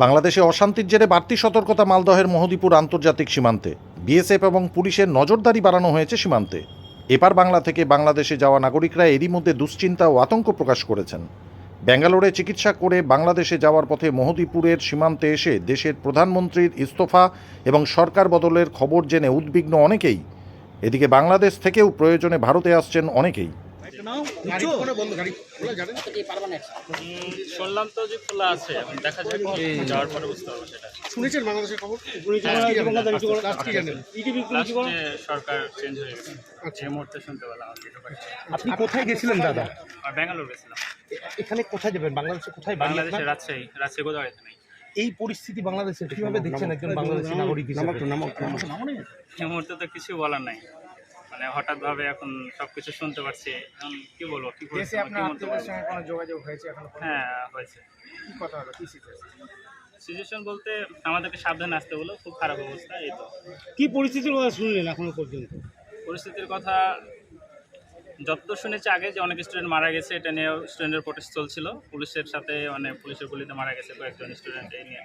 বাংলাদেশে অশান্তির জেরে বাড়তি সতর্কতা মালদহের মহদীপুর আন্তর্জাতিক সীমান্তে। বিএসএফ এবং পুলিশের নজরদারি বাড়ানো হয়েছে সীমান্তে। এপার বাংলা থেকে বাংলাদেশে যাওয়া নাগরিকরা এরই মধ্যে দুশ্চিন্তা ও আতঙ্ক প্রকাশ করেছেন। ব্যাঙ্গালোরে চিকিৎসা করে বাংলাদেশে যাওয়ার পথে মহদীপুরের সীমান্তে এসে দেশের প্রধানমন্ত্রীর ইস্তফা এবং সরকার বদলের খবর জেনে উদ্বিগ্ন অনেকেই। এদিকে বাংলাদেশ থেকেও প্রয়োজনে ভারতে আসছেন অনেকেই। শুনলাম তো যে খোলা আছে দেখা যাক যাওয়ার পরে বুঝতে পারব সেটা। শুনেছেন বাংলাদেশের খবর? লাস্ট কি জানেন লাস্টে সরকার চেঞ্জ হয়ে গেছে। মুহূর্তে শুনতে পেলাম না। আপনি কোথায় গেছিলেন দাদা? ব্যাঙ্গালোর গেছিলাম। এখানে কোথায় যাবেন? বাংলাদেশে কোথায় বাংলাদেশে রাজশাহী রাজশাহী গোদাগাড়িতে নেই। এই পরিস্থিতি বাংলাদেশে কীভাবে দেখছেন একজন বাংলাদেশী নাগরিক হিসেবে? এই মুহূর্তে তো কিছু বলার নাই। মানে হঠাৎ ভাবে এখন সবকিছু শুনতে পারছি। এখন কি বলব কি দেশে আপনার আত্মীয়দের সঙ্গে কোনো যোগাযোগ হয়েছে এখন হ্যাঁ হয়েছে। কি কথা হলো কি সিচুয়েশন সিচুয়েশন বলতে আমাদেরকে সাবধানে আসতে বলো খুব খারাপ অবস্থা এই তো। কি পরিস্থিতির কথা শুনলেন এখনও পর্যন্ত? পরিস্থিতির কথা যতদূর শুনেছি আগে যে অনেক স্টুডেন্ট মারা গেছে এটা নিয়ে স্টুডেন্টের প্রোটেস্ট চলছিল। পুলিশের সাথে মানে পুলিশের গুলিতে মারা গেছে কয়েকজন স্টুডেন্ট এই নিয়ে।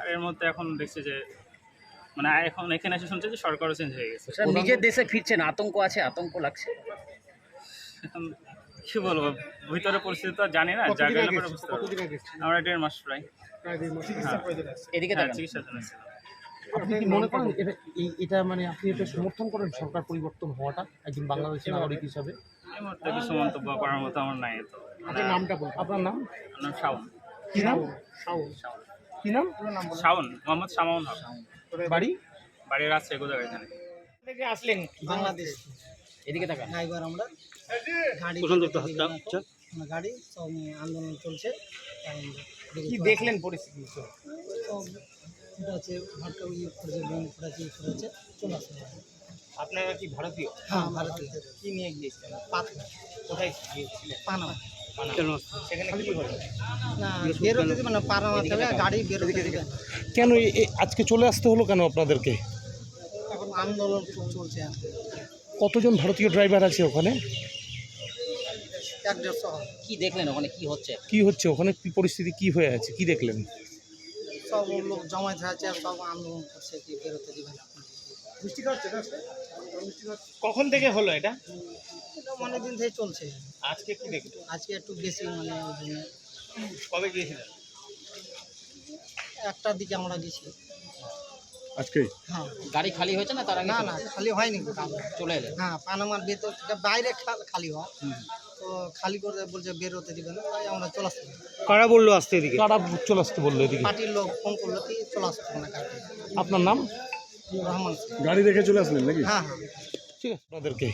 আর এর মধ্যে এখন দেখছি যে মানে এখন এখানে এসে শুনছে যে সরকারও চেঞ্জ হয়ে গেছে। স্যার নিজের দেশে ফিরছেন আতঙ্ক আছে আতঙ্ক লাগছে? এখন কি বলব ভিতরে পরিস্থিতি তো জানি না পরে বুঝতে পারব? আমরা দেড় মাস প্রায়। চিকিৎসা হ্যাঁ। এদিকে হ্যাঁ। আপনি কি মনে করেন এটা এই- এটা মানে আপনি এটা সমর্থন করেন সরকার পরিবর্তন হওয়াটা? একজন বাংলাদেশী নাগরিক হিসাবে? কিছু মন্তব্য করার মতো আমার নাই তো আপনার নামটা বলুন। আপনার নাম? নাম শাওন। কি নাম? শাওন। কি নাম? শাওন মোহাম্মদ শামাউন হক বাড়ি? বাড়ির আছে গোদাগাড়ি এখানে? থেকে আসলেন বাংলাদেশ। এদিকে তাকান। ড্রাইভার আমরা গাড়ি গাড়ি সব আন্দোলন চলছে। কি দেখলেন পরিস্থিতি? আছে ভাটকা ইয়ে করেছে ব্যাংক করেছে ইয়ে চলে হবে। আপনারা কি ভারতীয়? হ্যাঁ ভারতীয়। কি নিয়ে গিয়েছিলেন? পাথর কোথায় গিয়েছিলেন? পানামা। কেন? এ- এ- আজকে চলে আসতে হলো কেন আপনাদেরকে? এখন আন্দোলন চলছে কতজন ভারতীয় ড্রাইভার আছে ওখানে। কি দেখলেন ওখানে? কি হচ্ছে? কি হচ্ছে? ওখানে কি পরিস্থিতি কি হয়ে আছে? কি দেখলেন? সব লোক জমায়েত হয়েছে সব আন্দোলন করছে কি বেরোতে কখন থেকে হলো এটা? অনেক দিন থেকে চলছে। আজকে কি দেখলেন আজকে একটু বেশি মানে ওই জন্য। কবে গিয়েছিলেন? একটার দিকে আমরা গেছি। আজকে? হ্যাঁ। গাড়ি খালি হয়েছে না তার আগে না না খালি হয়নি চলে এলেন? হ্যাঁ পানামার ভেতর বাইরে খালি হয়। তো খালি করে বলছে বের হতে দিবে না তাই আমরা চলে আসতে কারা বলল আসতে এদিকে? কারা চলে আসতে বলল এদিকে? পার্টির লোক ফোন করল কি চলে আসতে না আপনার নাম? রহমান গাড়ি দেখে চলে আসলেন নাকি? হ্যাঁ হ্যাঁ। ঠিক আছে আপনাদেরকে।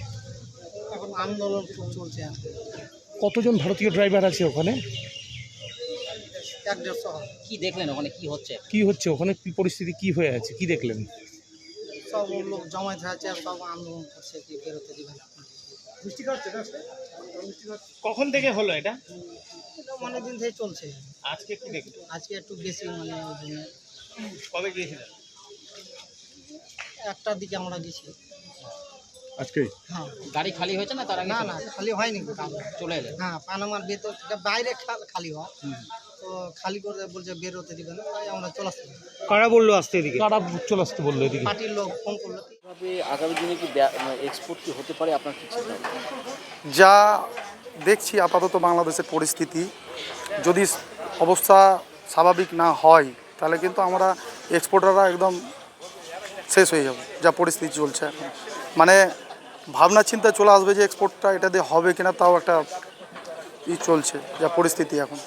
এখন আন্দোলন চলছে কতজন ভারতীয় ড্রাইভার আছে ওখানে? এক দেড়শো। কি দেখলেন ওখানে? কি হচ্ছে? কি হচ্ছে? ওখানে কি পরিস্থিতি? কি হয়ে আছে? কি দেখলেন? সব লোক জমায়েত হয়েছে সব আন্দোলন করছে কি বেরোতে দিবে কখন থেকে হলো এটা? এটা অনেক দিন থেকে চলছে। আজকে কি দেখলেন? আজকে একটু বেশি মানে ওই জন্য। কবে গিয়েছিলেন? একটার দিকে আমরা গেছি আজকে? হ্যাঁ। গাড়ি খালি হয়েছে না তার আগে না না খালি হয়নি চলে এলেন হ্যাঁ পানামার ভেতর বাইরে খালি হয়। তো খালি করে বলছে বের হতে দিবে না তাই আমরা চলে আসতে কারা বলল আসতে এদিকে? কারা চলে আসতে বলল এদিকে? পার্টির লোক ফোন করল। আগামী দিনে কি এক্সপোর্ট কি হতে পারে? আপনার যা দেখছি আপাতত বাংলাদেশের পরিস্থিতি যদি অবস্থা স্বাভাবিক না হয় তাহলে কিন্তু আমরা এক্সপোর্টাররা একদম শেষ হয়ে যাবে যা পরিস্থিতি চলছে। মানে ভাবনা চিন্তা চলে আসবে যে এক্সপোর্টটা এটা দিয়ে হবে কিনা তাও একটা ই চলছে যা পরিস্থিতি এখন।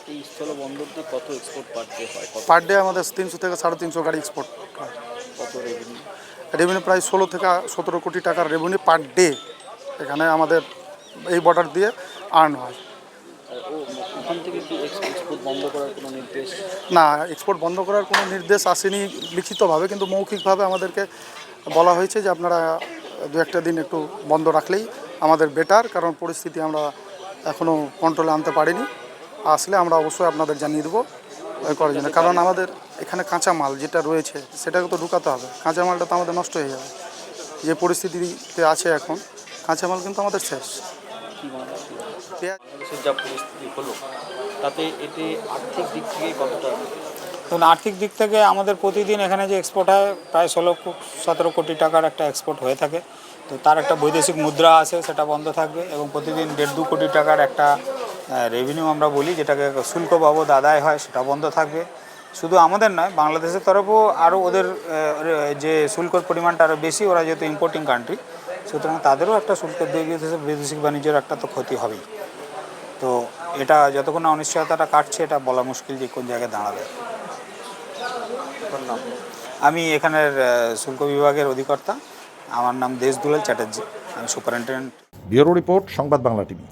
কত এক্সপোর্ট পার ডে আমাদের তিনশো থেকে সাড়ে তিনশো গাড়ি এক্সপোর্ট হয়। কত রেভিনিউ রেভিনিউ প্রায় ষোলো থেকে সতেরো কোটি টাকার রেভিনিউ পার ডে এখানে আমাদের এই বর্ডার দিয়ে আর্ন হয়। থেকে কি এক্সপোর্ট বন্ধ করার কোনো নির্দেশ? না এক্সপোর্ট বন্ধ করার কোনো নির্দেশ আসেনি লিখিতভাবে, কিন্তু মৌখিকভাবে আমাদেরকে বলা হয়েছে যে আপনারা দু একটা দিন একটু বন্ধ রাখলেই আমাদের বেটার কারণ পরিস্থিতি আমরা এখনও কন্ট্রোলে আনতে পারিনি। আসলে আমরা অবশ্যই আপনাদের জানিয়ে দেবো করার জন্য। কারণ আমাদের এখানে কাঁচা মাল যেটা রয়েছে, সেটাকে তো ঢুকাতে হবে। কাঁচা মালটা তো আমাদের নষ্ট হয়ে যাবে। যে পরিস্থিতিতে আছে এখন, কাঁচা মাল কিন্তু আমাদের শেষ। বাংলাদেশের যা পরিস্থিতি হলো তাতে এতে আর্থিক দিক থেকে কতটা? ধরুন আর্থিক দিক থেকে আমাদের প্রতিদিন এখানে যে এক্সপোর্ট হয় প্রায় ষোলো সতেরো কোটি টাকার একটা এক্সপোর্ট হয়ে থাকে। তো তার একটা বৈদেশিক মুদ্রা আছে সেটা বন্ধ থাকবে এবং প্রতিদিন দেড় দু কোটি টাকার একটা রেভিনিউ আমরা বলি যেটাকে শুল্ক বাবদ আদায় হয় সেটা বন্ধ থাকবে। শুধু আমাদের নয় বাংলাদেশের তরফও আরও ওদের যে শুল্কর পরিমাণটা আরও বেশি ওরা যেহেতু ইম্পোর্টিং কান্ট্রি সুতরাং তাদেরও একটা শুল্কের শুল্ক গিয়েছে বৈদেশিক বাণিজ্যের একটা তো ক্ষতি হবেই। তো এটা যতক্ষণ না অনিশ্চয়তাটা কাটছে, এটা বলা মুশকিল যে কোন জায়গায় দাঁড়াবে। আমি এখানের শুল্ক বিভাগের অধিকর্তা। আমার নাম দেশ দুলাল চ্যাটার্জি। আমি সুপারিনটেন্ডেন্ট। ব্যুরো রিপোর্ট, সংবাদ বাংলা টিভি।